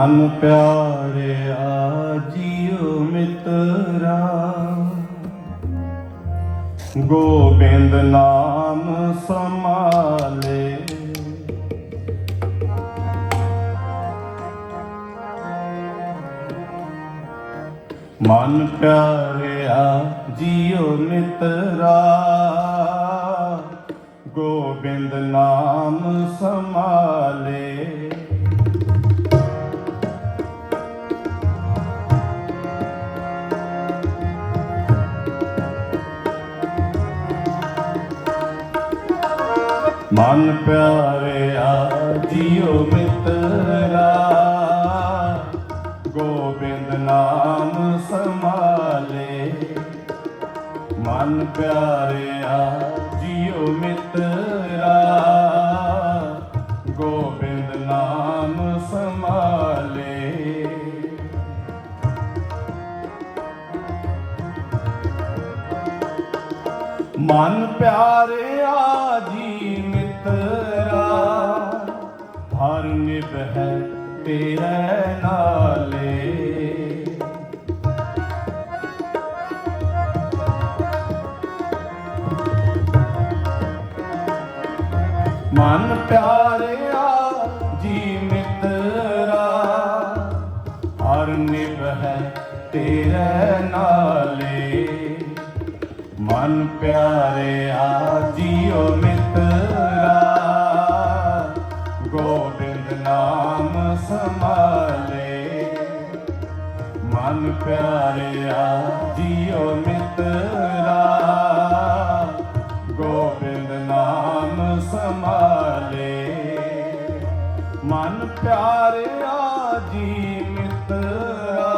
ਮਨ ਪਿਆਰਿਆ ਜੀਉ ਮਿੱਤਰਾ। ਗੋਬਿੰਦ ਨਾਮ ਸਮਾਲੇ ਮਨ ਪਿਆਰਿਆ ਜੀਉ ਮਿੱਤਰਾ। ਗੋਬਿੰਦ ਨਾਮ ਸਮਾਲੇ ਮਨ ਪਿਆਰਿਆ ਜੀਉ ਮਿੱਤਰਾ ਗੋਬਿੰਦ ਨਾਮ ਸਮਾਲੇ ਮਨ ਪਿਆਰਿਆ ਜੀਉ ਮਿੱਤਰਾ ਗੋਬਿੰਦ ਨਾਮ ਸਮਾਲੇ ਮਨ ਪਿਆਰਿਆ ਤੇਰੇ ਨਾਲੇ। ਮਨ ਪਿਆਰਿਆ ਜੀ ਮਿੱਤਰਾ ਹਰ ਨਿਭ ਹੈ ਤੇਰੇ ਨਾਲੇ। ਮਨ ਪਿਆਰਿਆ ਪਿਆਰਿਆ, ਜੀਓ ਮਿੱਤਰਾ। ਗੋਬਿੰਦ ਨਾਮ ਸਮਾਲੇ ਮਨ ਪਿਆਰਿਆ, ਜੀ ਮਿੱਤਰਾ।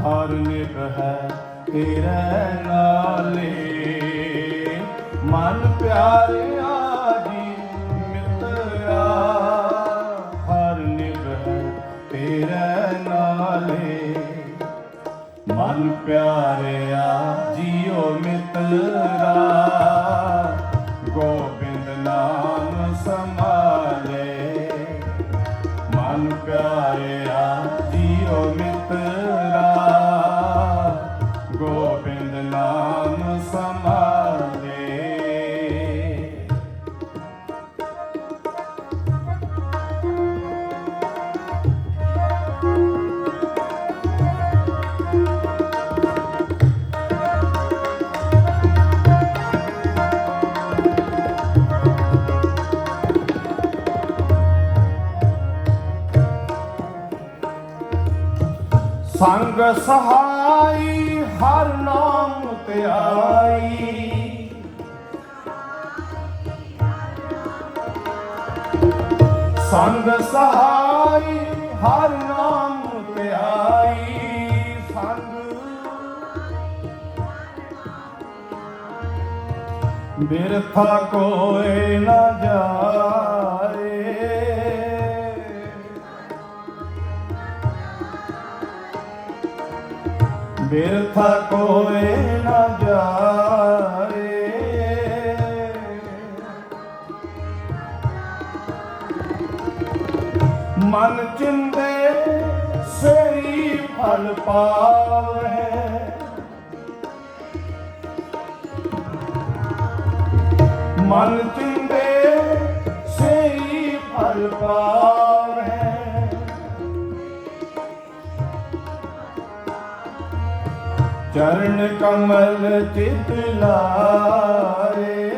ਹਰ ਨਿਭ ਹੈ ਤੇਰੇ ਨਾਲੇ। ਮਨ ਪਿਆਰਿਆ ਮਨ ਸੰਗ ਸਹਾਈ, ਹਰ ਨਾਮ ਧਿਆਈ। ਸੰਗ ਸਹਾਈ, ਹਰ ਨਾਮ ਧਿਆਈ। ਸੰਗ ਬਿਰਥਾ ਕੋਏ ਨਾ ਜਾਏ। ਬਿਰਥਾ ਕੋਏ ਨਾ ਜਾਏ। ਮਨ ਚਿੰਦੇ ਸਈ ਫਲ ਪਾਵੇ। ਮਨ ਚਿੰਦੇ ਚਰਨ ਕਮਲ ਚਿਤ ਲਾਏ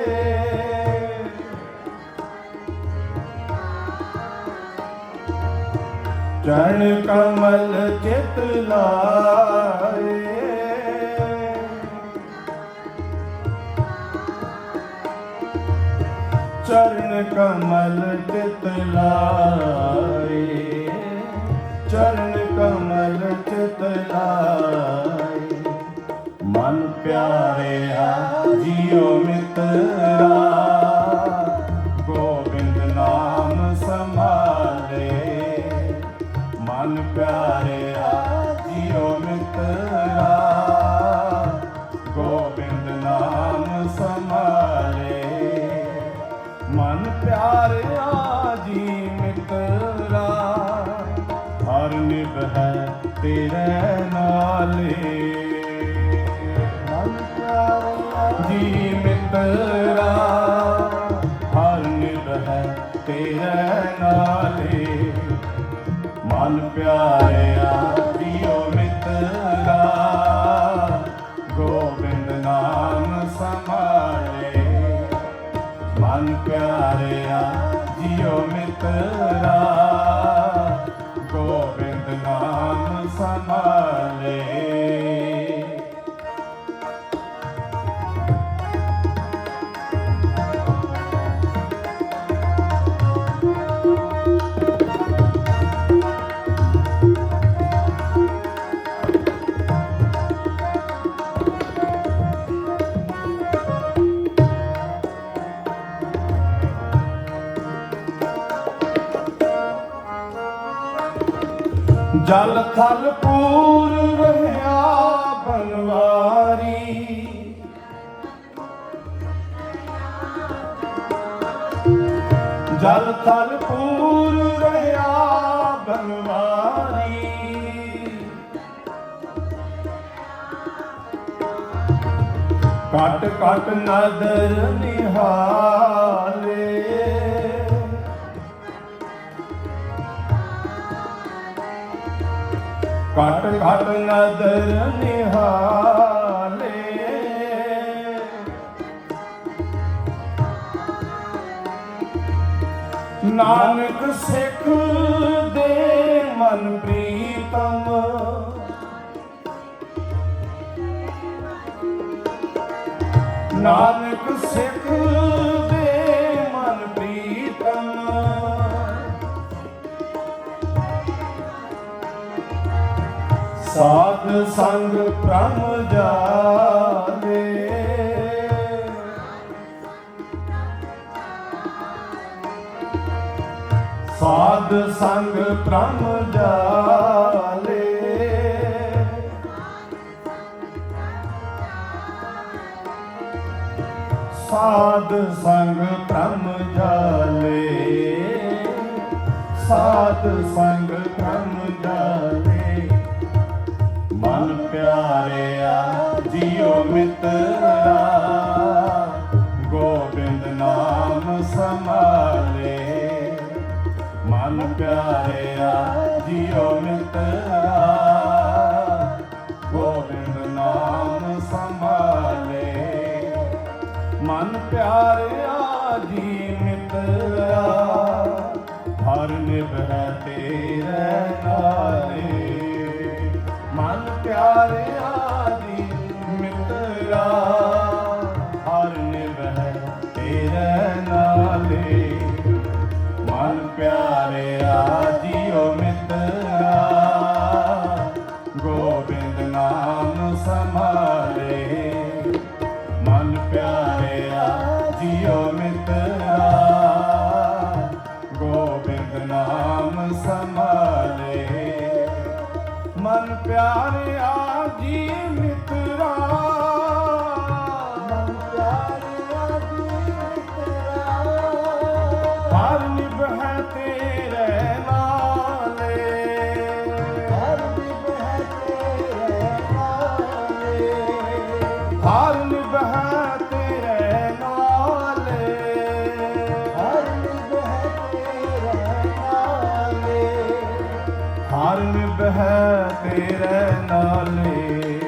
ਚਰਨ ਕਮਲ ਚਿਤ ਲਾਏ ਚਰਨ ਕਮਲ ਚਿਤ ਲਾਏ ਚਰਨ ਕਮਲ ਚਿਤ ਲਾਏ ਮਨ ਪਿਆਰਿਆ ਜੀ ਮਿੱਤਰਾ। ਹਰ ਨਿਭ ਹੈ ਤੇਰੇ ਨਾਲੇ। ਮਨ ਪਿਆਰਿਆ ਜੀ ਮਿੱਤਰਾ। ਹਰ ਨਿਭ ਹੈ ਤੇਰੇ ਨਾਲੇ। ਮਨ ਪਿਆਰਿਆ ਜਲ ਥਲ ਪੂਰ ਰਹਿਆ ਬਨਵਾਰੀ ਜਲ ਥਲ ਪੂਰ ਰਹਿਆ ਬਨਵਾਰੀ ਕਟ ਕਟ ਨਦਰ ਨਿਹਾਲੇ। ਕਟ ਕਟ ਨਦਰ ਨਿਹਾਲੇ। ਨਾਨਕ ਸਿੱਖ ਦੇ ਮਨ ਪ੍ਰੀਤਮ। ਨਾਨਕ ਸਿੱਖ ਸਾਧ ਸੰਗ ਪ੍ਰਮ ਜਾਲੇ ਸਾਧ ਸੰਗ ਬ੍ਰਹਮ ਜਾਲੇ। ਸਾਧ ਸੰਗ ਬ੍ਰਹਮ ਜਾਲੇ। ਸਾਧ ਸੰਗ ਜੀਓ ਮਿੱਤਰਾ, ਗੋਬਿੰਦ ਨਾਮ ਸਮਾਲੇ ਮਨ ਪਿਆਰਿਆ ਜੀਓ ਮਿੱਤਰਾ, ਗੋਬਿੰਦ ਨਾਮ ਸੰਭਾਲੇ। ਮਨ ਪਿਆਰਿਆ ਜੀ ਮਿੱਤਰਾ, ਹਰ ਨਿਭੈ ਸੰਭਾਲੇ ਮਨ ਪਿਆਰਿਆ ਜੀਓ ਮਿਤਰਾ ਗੋਬਿੰਦ ਨਾਮ ਸੰਭਾਲੇ, ਮਨ ਪਿਆਰਿਆ ਜੀ ਮਿੱਤਰਾ ਮਨ ਪਿਆਰਿਆ ਜੀ ਮਿੱਤਰਾ ਹਰ ਨਿਭੈ ਤੇਰੇ ਨਿਭੈ ਤੇਰੇ ਨਾਲੇ,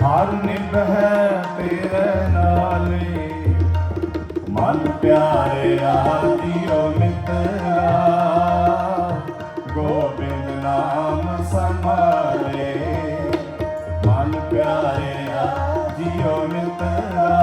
ਹਰ ਨਿਭੈ ਤੇਰੇ ਨਾਲੇ। ਮਨ ਪਿਆਰਿਆ ਜੀਓ ਮਿੱਤਰਾ, ਗੋਬਿੰਦ ਨਾਮ ਸੰਭਾਲੇ। ਮਨ ਪਿਆਰਿਆ ਜੀਓ ਮਿੱਤਰਾ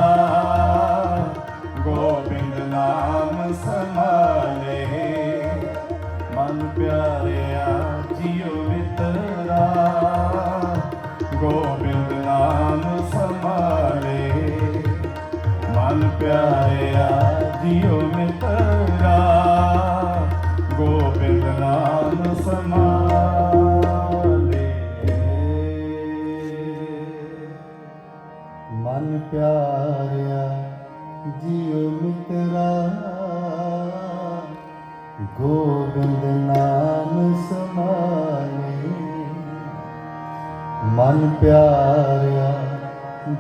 ਮਨ ਪਿਆਰਿਆ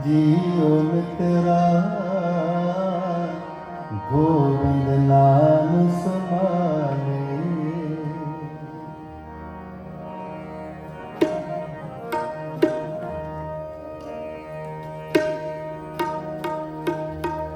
ਜੀਉ ਮਿਤਰਾ। ਗੋਬਿੰਦ ਨਾਮ ਸਮਾਲੇ